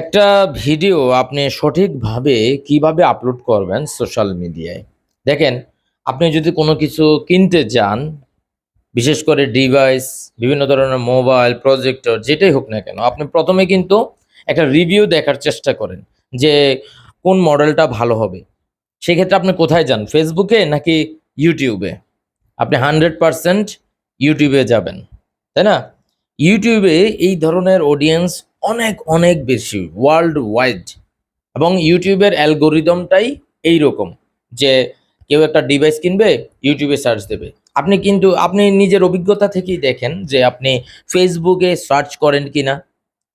একটা ভিডিও আপনি সঠিকভাবে কীভাবে আপলোড করবেন সোশ্যাল মিডিয়ায় দেখেন, আপনি যদি কোনো কিছু কিনতে যান, বিশেষ করে ডিভাইস বিভিন্ন ধরনের মোবাইল প্রজেক্টর যেটাই হোক না কেন, আপনি প্রথমে কিন্তু একটা রিভিউ দেখার চেষ্টা করেন যে কোন মডেলটা ভালো হবে। সেক্ষেত্রে আপনি কোথায় যান ফেসবুকে নাকি ইউটিউবে আপনি হান্ড্রেড পারসেন্ট ইউটিউবে যাবেন, তাই না? ইউটিউবে এই ধরনের অডিয়েন্স অনেক অনেক বেশি ওয়ার্ল্ড ওয়াইড এবং ইউটিউবের অ্যালগোরিদমটাই এই রকম যে কেউ একটা ডিভাইস কিনবে, ইউটিউবে সার্চ দেবে। আপনি কিন্তু, আপনি নিজের অভিজ্ঞতা থেকেই দেখেন যে আপনি ফেসবুকে সার্চ করেন কি না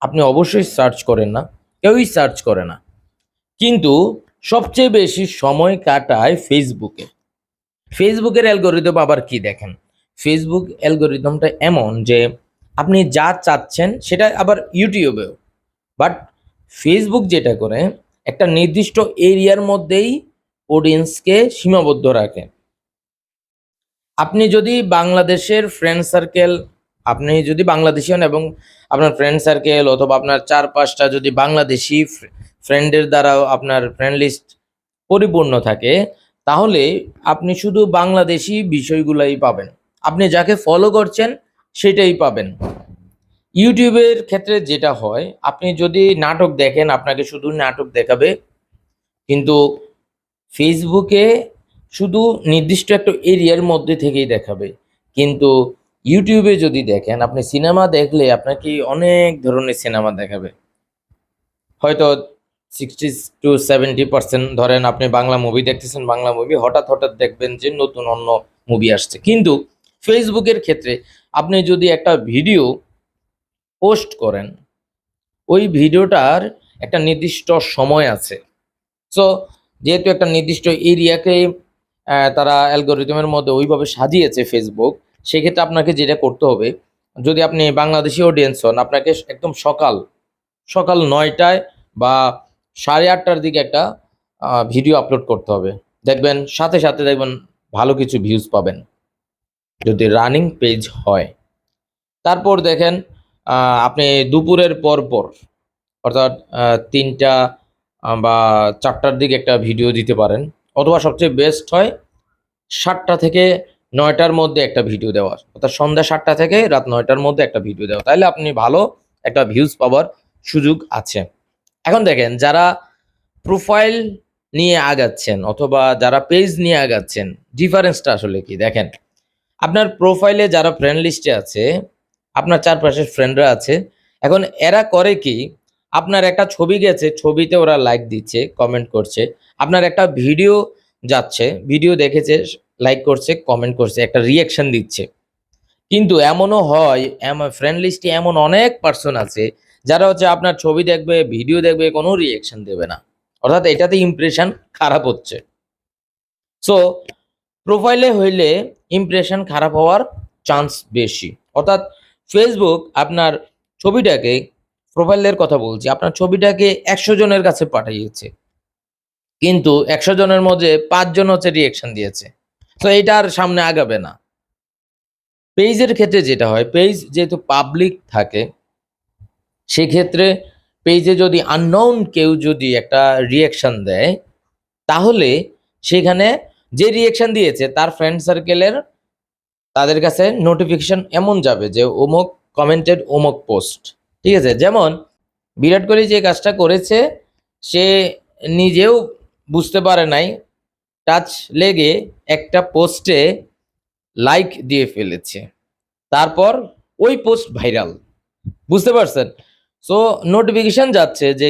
আপনি অবশ্যই সার্চ করেন না, কেউই সার্চ করে না। কিন্তু সবচেয়ে বেশি সময় কাটায় ফেসবুকে ফেসবুকের অ্যালগোরিদম আবার কি দেখেন? ফেসবুক অ্যালগোরিদমটা এমন যে আপনি যা চাচ্ছেন সেটা আবার ইউটিউবেও। বাট ফেসবুক যেটা করে, একটা নির্দিষ্ট এরিয়ার মধ্যেই অডিয়েন্সকে সীমাবদ্ধ রাখে। আপনি যদি বাংলাদেশের ফ্রেন্ড সার্কেল আপনি যদি বাংলাদেশি হন এবং আপনার ফ্রেন্ড সার্কেল অথবা আপনার চার পাঁচটা যদি বাংলাদেশি ফ্রেন্ডের দ্বারাও আপনার ফ্রেন্ড লিস্ট পরিপূর্ণ থাকে, তাহলে আপনি শুধু বাংলাদেশি বিষয়গুলাই পাবেন। আপনি যাকে ফলো করছেন সেটাই পাবেন। ইউটিউবের ক্ষেত্রে যেটা হয়, আপনি যদি নাটক দেখেন, আপনাকে শুধু নাটক দেখাবে, কিন্তু ফেসবুকে শুধু নির্দিষ্ট একটা এরিয়ার মধ্যে থেকেই দেখাবে। কিন্তু ইউটিউবে যদি দেখেন, আপনি সিনেমা দেখলে আপনাকে অনেক ধরনের সিনেমা দেখাবে। হয়তো সিক্সটি টু সেভেন্টি পার্সেন্ট ধরেন আপনি বাংলা মুভি দেখতেছেন, বাংলা মুভি হঠাৎ হঠাৎ দেখবেন যে নতুন অন্য মুভি আসছে। কিন্তু ফেসবুকের ক্ষেত্রে আপনি যদি একটা ভিডিও পোস্ট করেন, ওই ভিডিওটার একটা নির্দিষ্ট সময় আছে। সো যেহেতু একটা নির্দিষ্ট এরিয়াকে তারা অ্যালগোরিদমের মধ্যে ওইভাবে সাজিয়েছে ফেসবুক, সেক্ষেত্রে আপনাকে যেটা করতে হবে, যদি আপনি বাংলাদেশি অডিয়েন্স হন, আপনাকে একদম সকাল সকাল নয়টায় বা সাড়ে আটটার দিকে একটা ভিডিও আপলোড করতে হবে। দেখবেন সাথে সাথে দেখবেন ভালো কিছু ভিউজ পাবেন। যদি রানিং পেজ হয়, তারপর দেখেন আপনি দুপুরের পর পর, অর্থাৎ তিনটা বা চারটার দিকে একটা ভিডিও দিতে পারেন, অথবা সবচেয়ে বেস্ট হয় সাতটা থেকে নয়টার মধ্যে একটা ভিডিও দেওয়ার। অর্থাৎ সন্ধ্যা সাতটা থেকে রাত নয়টার মধ্যে একটা ভিডিও দেওয়া। তাহলে আপনি ভালো একটা ভিউজ পাওয়ার সুযোগ আছে। এখন দেখেন, যারা প্রোফাইল নিয়ে আগাচ্ছেন, অথবা যারা পেজ নিয়ে আগাচ্ছেন ডিফারেন্সটা আসলে কি? দেখেন আপনার প্রোফাইলে যারা ফ্রেন্ড লিস্টে আছে, আপনার চারপাশের ফ্রেন্ডরা আছে, এখন এরা করে কি, আপনার একটা ছবি গেছে, ছবিতে ওরা লাইক দিচ্ছে কমেন্ট করছে, আপনার একটা ভিডিও যাচ্ছে ভিডিও দেখেছে লাইক করছে কমেন্ট করছে, একটা রিয়াকশন দিচ্ছে। কিন্তু এমনও হয় ফ্রেন্ড লিস্টে এমন অনেক পার্সন আছে, যারা হচ্ছে আপনার ছবি দেখবে ভিডিও দেখবে, কোনো রিয়াকশন দেবে না। অর্থাৎ এটাতে ইমপ্রেশন খারাপ হচ্ছে। সো প্রোফাইলে হইলে ইমপ্রেশন খারাপ হওয়ার চান্স বেশি। অর্থাৎ ফেসবুক আপনার ছবিটাকে, প্রোফাইলের কথা বলছি, আপনার ছবিটাকে একশো জনের কাছে পাঠিয়েছে। কিন্তু একশো জনের মধ্যে পাঁচজন হচ্ছে রিয়েকশন দিয়েছে। তো এটা আর সামনে আগাবে না। পেজের ক্ষেত্রে যেটা হয় পেজ যেহেতু পাবলিক থাকে, সেক্ষেত্রে পেজে যদি আননোন কেউ যদি একটা রিয়েকশন দেয়, তাহলে সেখানে যে রিয়েকশন দিয়েছে, তার ফ্রেন্ড সার্কেলের তাদের কাছে নোটিফিকেশন এমন যাবে যে অমুক কমেন্টেড অমুক পোস্ট ঠিক আছে? যেমন বিরাট কোহলি যে কাজটা করেছে, সে নিজেও বুঝতে পারে নাই টাচ লেগে একটা পোস্টে লাইক দিয়ে ফেলেছে। তারপর ওই পোস্ট ভাইরাল বুঝতে পারছেন? সো নোটিফিকেশন যাচ্ছে যে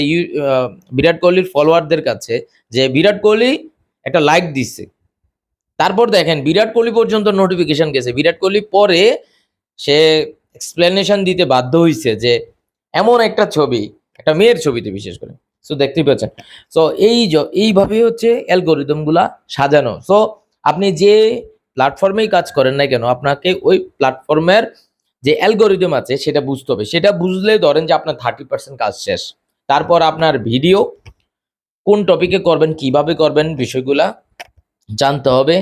বিরাট কোহলির ফলোয়ারদের কাছে যে, বিরাট কোহলি একটা লাইক দিচ্ছে তারপর দেখেন, বিরাট কোহলি পর্যন্ত নোটিফিকেশন গেছে। বিরাট কোহলি পরে সে এক্সপ্লেনেশন দিতে বাধ্য হয়েছে যে এমন একটা ছবি, একটা মেয়ের ছবিতে বিশেষ করে। সো দেখতেই পাচ্ছেন। সো এই এইভাবে হচ্ছে অ্যালগোরিদমগুলা সাজানো। সো আপনি যে প্ল্যাটফর্মেই কাজ করেন না কেন, আপনাকে ওই প্ল্যাটফর্মের যে অ্যালগোরিদম আছে, সেটা বুঝতে হবে। সেটা বুঝলে ধরেন যে আপনার থার্টি পার্সেন্ট কাজ শেষ। তারপর আপনার ভিডিও কোন টপিকে করবেন, কীভাবে করবেন, বিষয়গুলা জানতে হবে।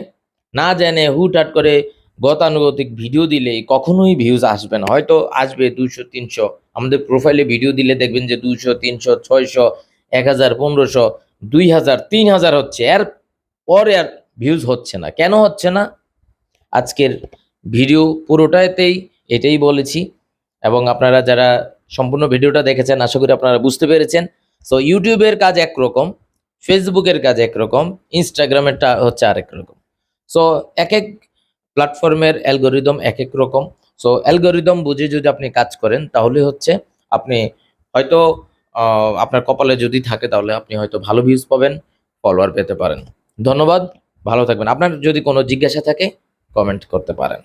না জেনে হুটহাট করে গতানুগতিক ভিডিও দিলে কখনোই ভিউজ আসবে না। হয়তো আসবে দুশো তিনশো। আমাদের প্রোফাইলে ভিডিও দিলে দেখবেন যে দুইশো, তিনশো, ছয়শো, এক হাজার, পনেরোশো, দুই হাজার, তিন হাজার হচ্ছে। এর পরে আর ভিউজ হচ্ছে না। কেন হচ্ছে না? আজকের ভিডিও পুরোটাতেই এটাই বলেছি। এবং আপনারা যারা সম্পূর্ণ ভিডিওটা দেখেছেন, আশা করি আপনারা বুঝতে পেরেছেন। সো ইউটিউবের কাজ একরকম। ফেসবুকের কাজ একরকম ইনস্টাগ্রামেরটা হচ্ছে আরেক রকম। সো এক এক প্ল্যাটফর্মের অ্যালগোরিদম এক এক রকম। সো অ্যালগোরিদম বুঝে যদি আপনি কাজ করেন, তাহলে হচ্ছে আপনি হয়তো আপনার কপালে যদি থাকে, তাহলে আপনি হয়তো ভালো ভিউজ পাবেন ফলোয়ার পেতে পারেন। ধন্যবাদ, ভালো থাকবেন। আপনার যদি কোনো জিজ্ঞাসা থাকে কমেন্ট করতে পারেন।